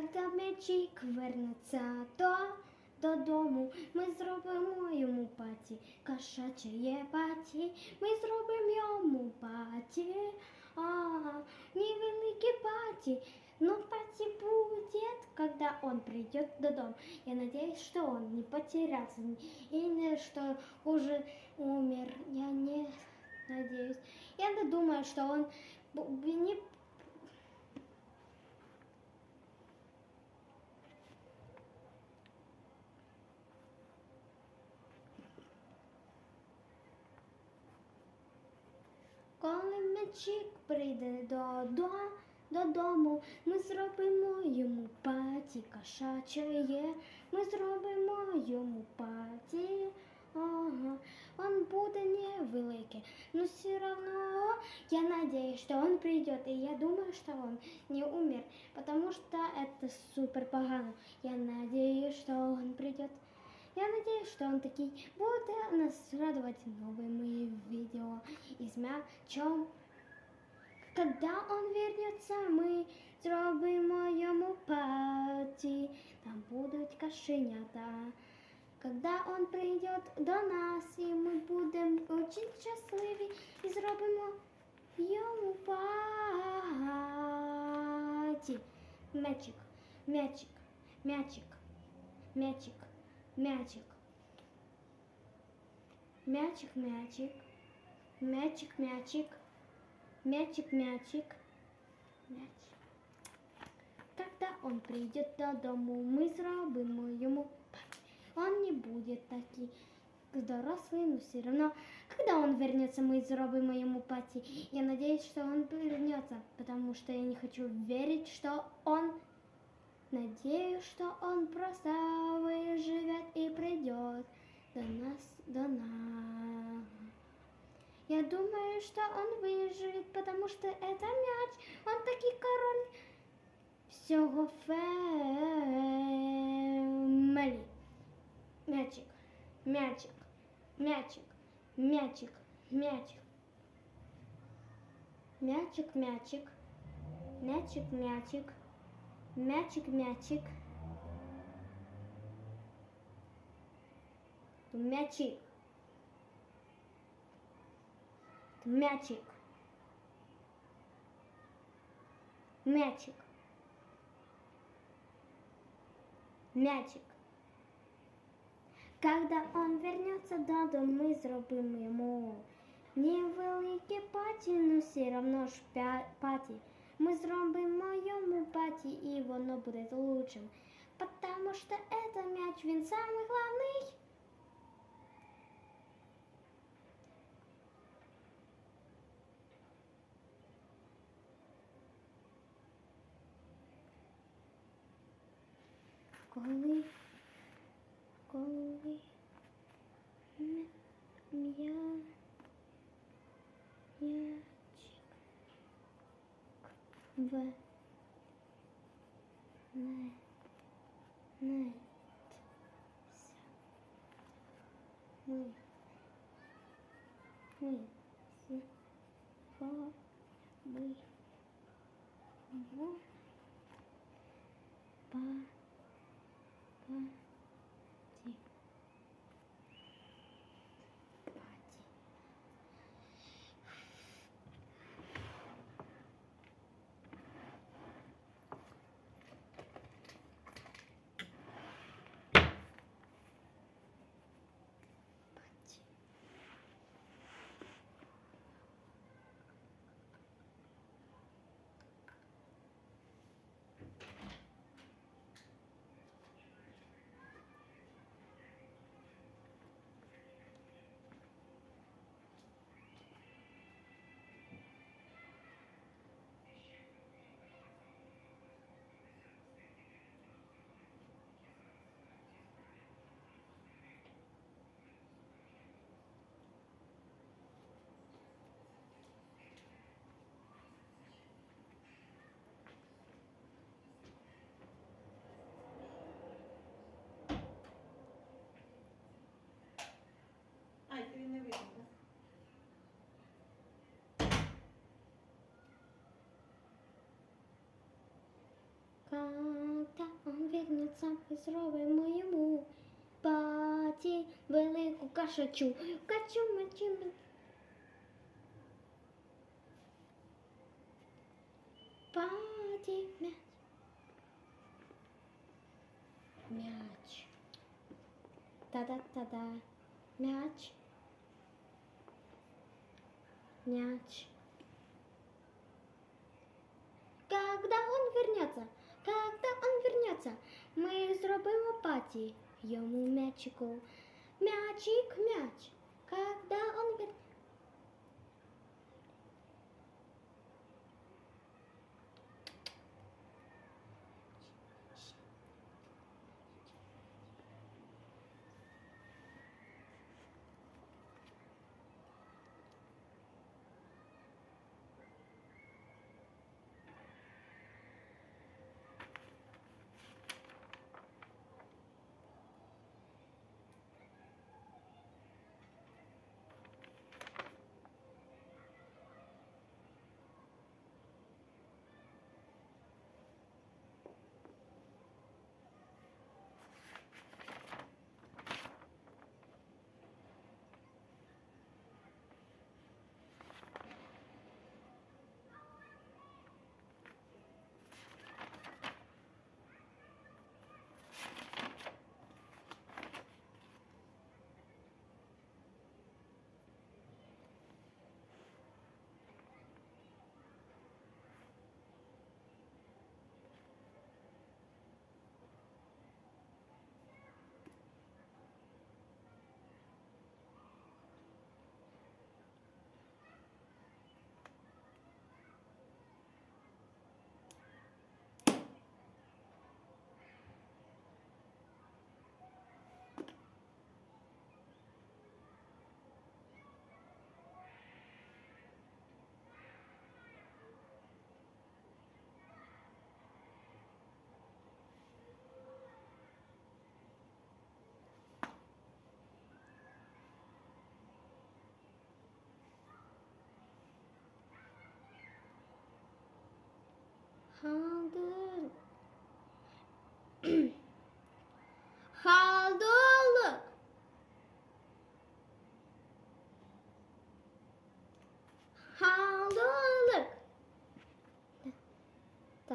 Когда м'ячик вернеться то додому, ми зробимо йому паті, кошаче паті, ми зробимо йому паті, а, невелике паті, но паті будет, когда он придет додому. Я надеюсь, что он не потерялся, и не что уже умер. Я не надеюсь. Я не думаю, что он б- б- не Коли м'ячик прийде до, до, додому, ми зробимо йому паті кошаче, ми зробимо йому паті. Ага, он буде невеликий, но все равно я надеюсь, что он придет, и я думаю, что он не умер, потому что это супер погано. Я надеюсь, что он придет. Я надеюсь, что он такий будет нас радовать новыми видео из мячом. Когда он вернется, мы зробимо йому паті, там будуть кошенята. Когда он прийде до нас, і ми будемо дуже щасливі і зробимо йому паті. Мячик, мячик, мячик, мячик, мячик. Мячик, мячик, мячик, мячик, мячик, мячик, мячик. Когда он придет додому, мы зробимо ему. Он не будет такий взрослый, но все равно, когда он вернется, мы зробимо ему пати. Я надеюсь, что он вернется, потому что я не хочу верить, что он... Надеюсь, что он просто выживет и придет до нас, до нас. Я думаю, что он выживет, потому что это мяч, он такой король всього фемелі. Мячик, мячик, мячик, мячик, мячик. Мячик, мячик, мячик, мячик, мячик, мячик. Мячик. Мячик. Мячик. Мячик. Когда он вернется додому, ми зробимо йому невелике паті, но все равно ж паті. Ми зробимо йому паті, і воно буде лучшим. Потому что это мяч, він самый главный. Коли, коли м- В Когда вернеться, ми зробимо йому паті, велику кашачу, качу мечу. Паті, мяч. Мяч. Та-да-та-да. Мяч. Мяч. Когда он вернется? Когда он вернется? Ми зробимо паті йому м'ячику. М'ячик, мяч. Когда он вернется?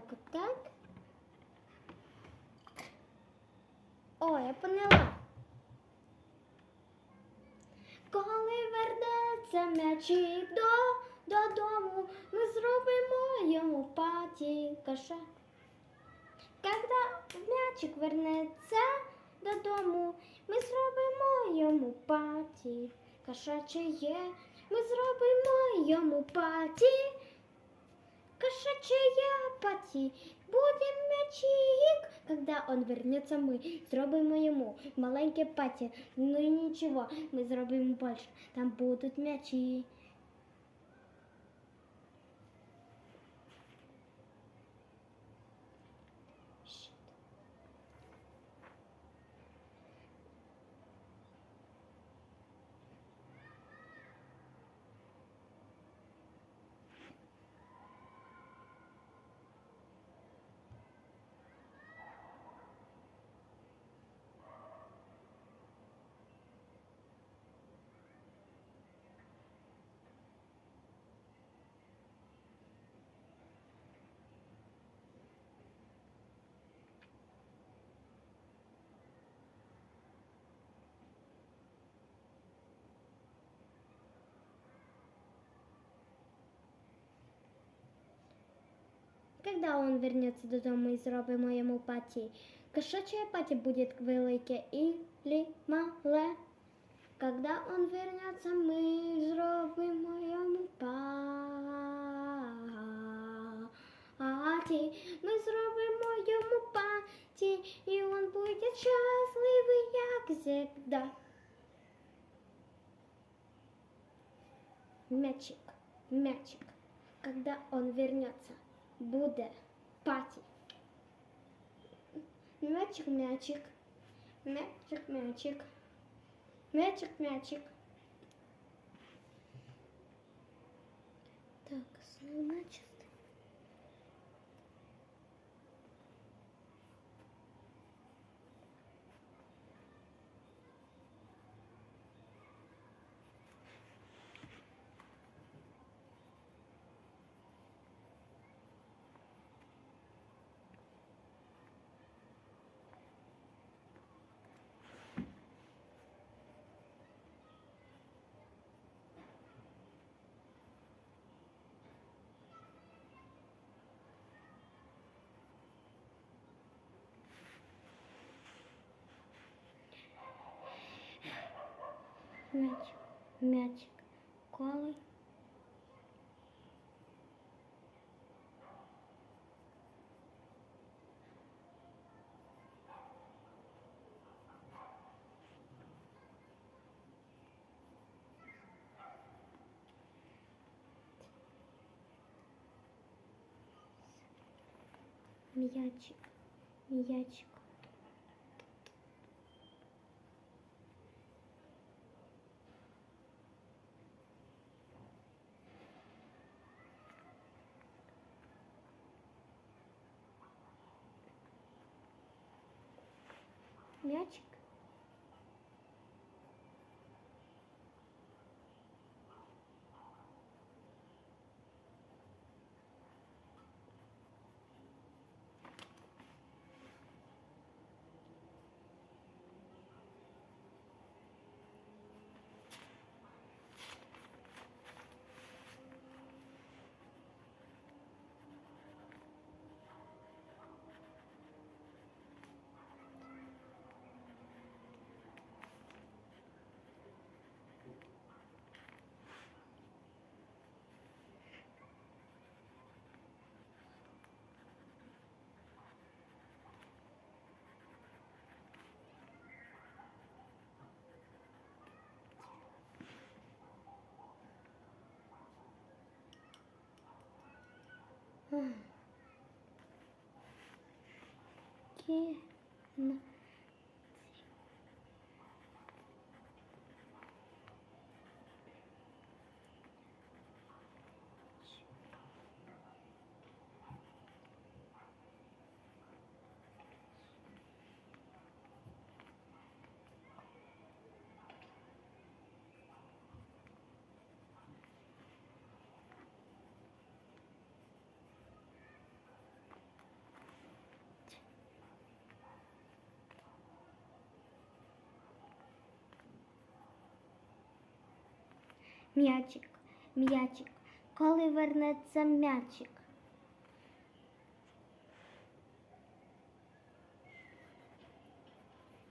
Так, вот так. О, я поняла. Коли вернеться м'ячик до, додому, ми зробимо йому паті каша. Когда м'ячик вернеться додому, ми зробимо йому паті кошачеє. Ми зробимо йому паті. Кошачея паті. Буде м'ячик. Когда он вернется, ми зробимо йому маленьке паті. Ну і нічого, ми зробимо більше. Там будуть м'ячі. Когда он вернется додому і зробимо йому паті? Кошаче паті буде велике или мале? Когда он вернется, ми зробимо йому паті. Ми зробимо йому паті, і він буде щасливий, як завжди. Мячик, мячик, когда он вернется, буде паті. Мячик, мячик, мячик, мячик, мячик, мячик. Так, снова мячик. М'ячик. М'ячик. М'ячик. М'ячик. М'ячик. Que? М'ячик, м'ячик, коли вернеться м'ячик?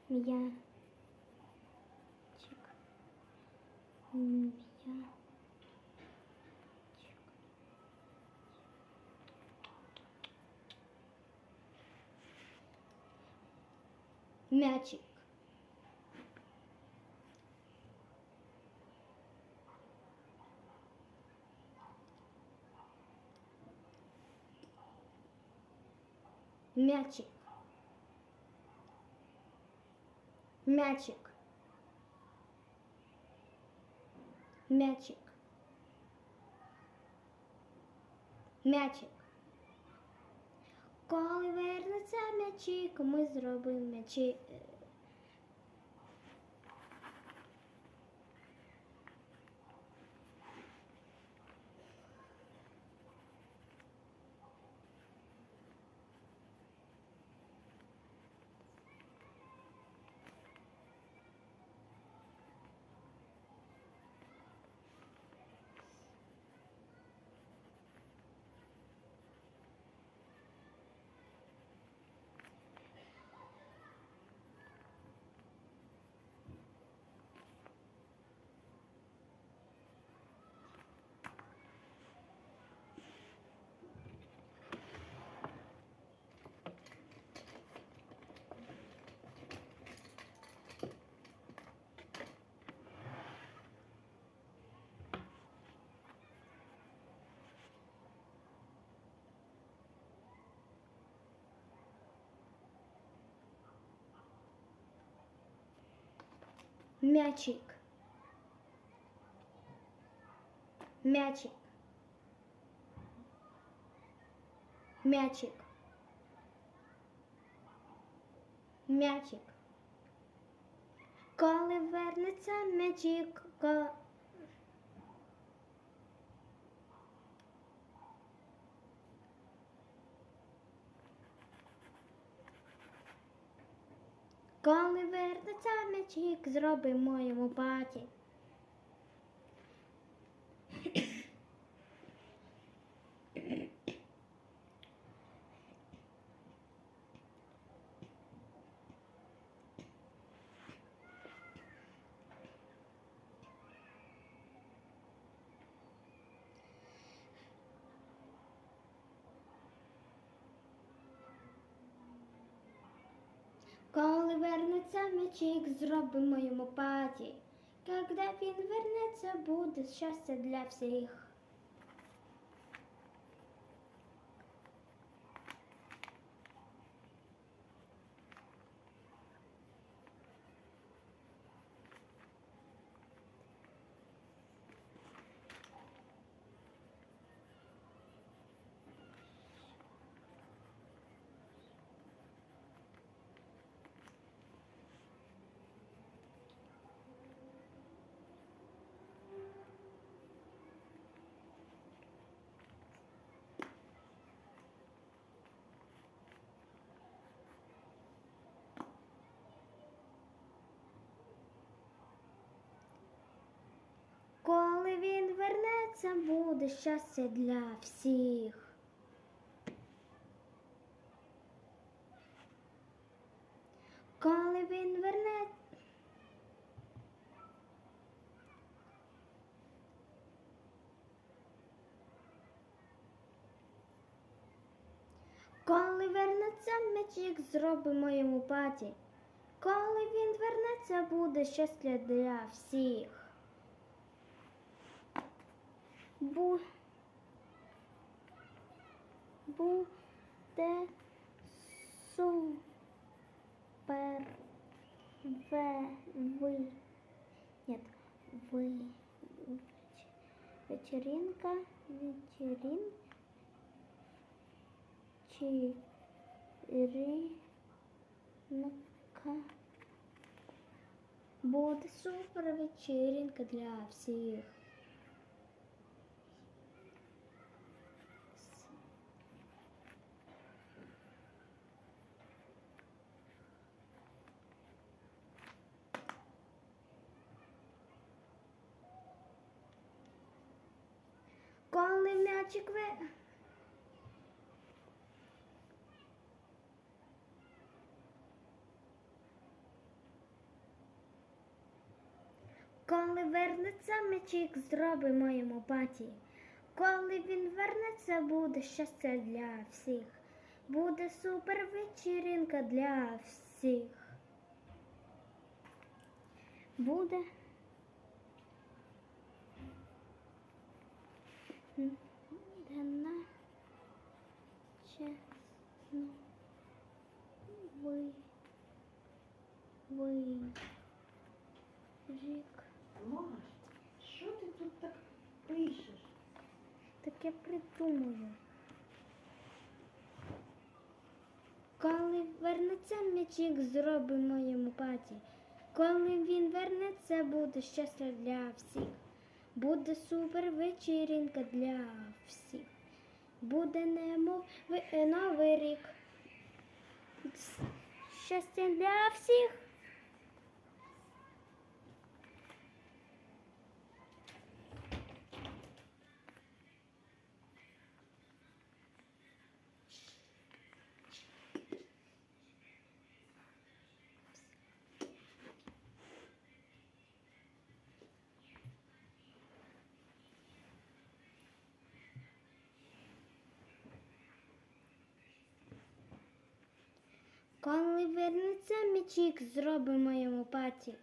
М'ячик, м'ячик. М'ячик. Мячик. Мячик. Мячик. Мячик. Коли вернеться м'ячик, ми зробимо м'ячі. Мячик. Мячик. Мячик. Мячик. Коли вернеться м'ячик, Коли вернеться м'ячик, зробимо йому паті. Коли вернеться м'ячик, зробимо йому паті. Когда він вернеться, буде щастя для всіх. Вернеться, буде щастя для всіх. Коли він вернеться. Коли вернеться м'ячик, зробимо йому паті. Коли він вернеться, буде щастя для всіх. Бу... Буде супер ве... ви... Нет, вы... Вечеринка, вечерин... Чиринка. Буде супер вечеринка для всіх. Коли вернеться м'ячик, зробимо йому паті. Коли він вернеться, буде щастя для всіх. Буде супер вечеринка для всіх. Буде. Дана чесно ви ви Таке придумаю. Коли вернеться м'ячик, зробимо йому паті. Коли він вернеться, буде щастя для всіх. Буде супер вечеринка для всіх. Буде немов е, новий рік. Щастя для всіх. Коли вернеться мічик зробимо йому паті.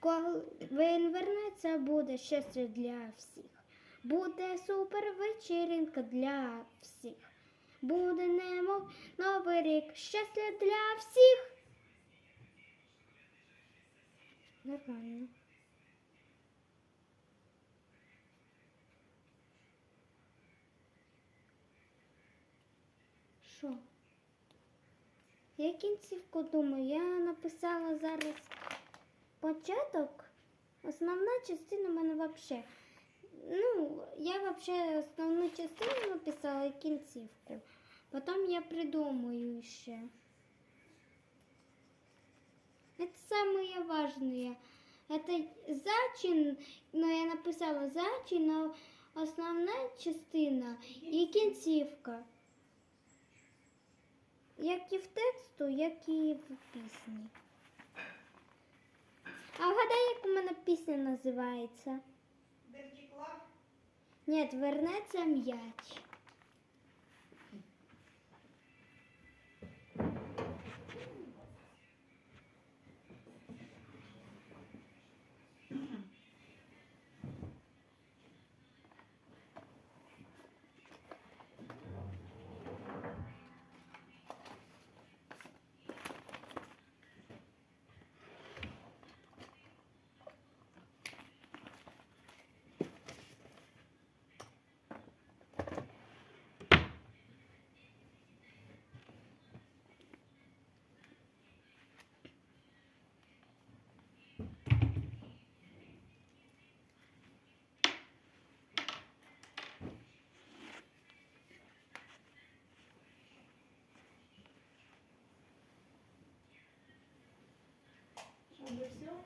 Коли він вернеться, буде щастя для всіх. Буде супер вечеринка для всіх. Буде немов новий рік. Щастя для всіх. Нормально. Я кінцівку думаю, я написала зараз початок. Основна частина в мене взагалі. Ну, я взагалі основну частину написала і кінцівку. Потім я придумаю ще. Это самое важное. Это зачин, но я написала зачин, но основна частина і кінцівка. Як і в тексту, як і в пісні. А вгадай, як у мене пісня називається? Де втекла? Ні, вернеться м'яч. Уже все?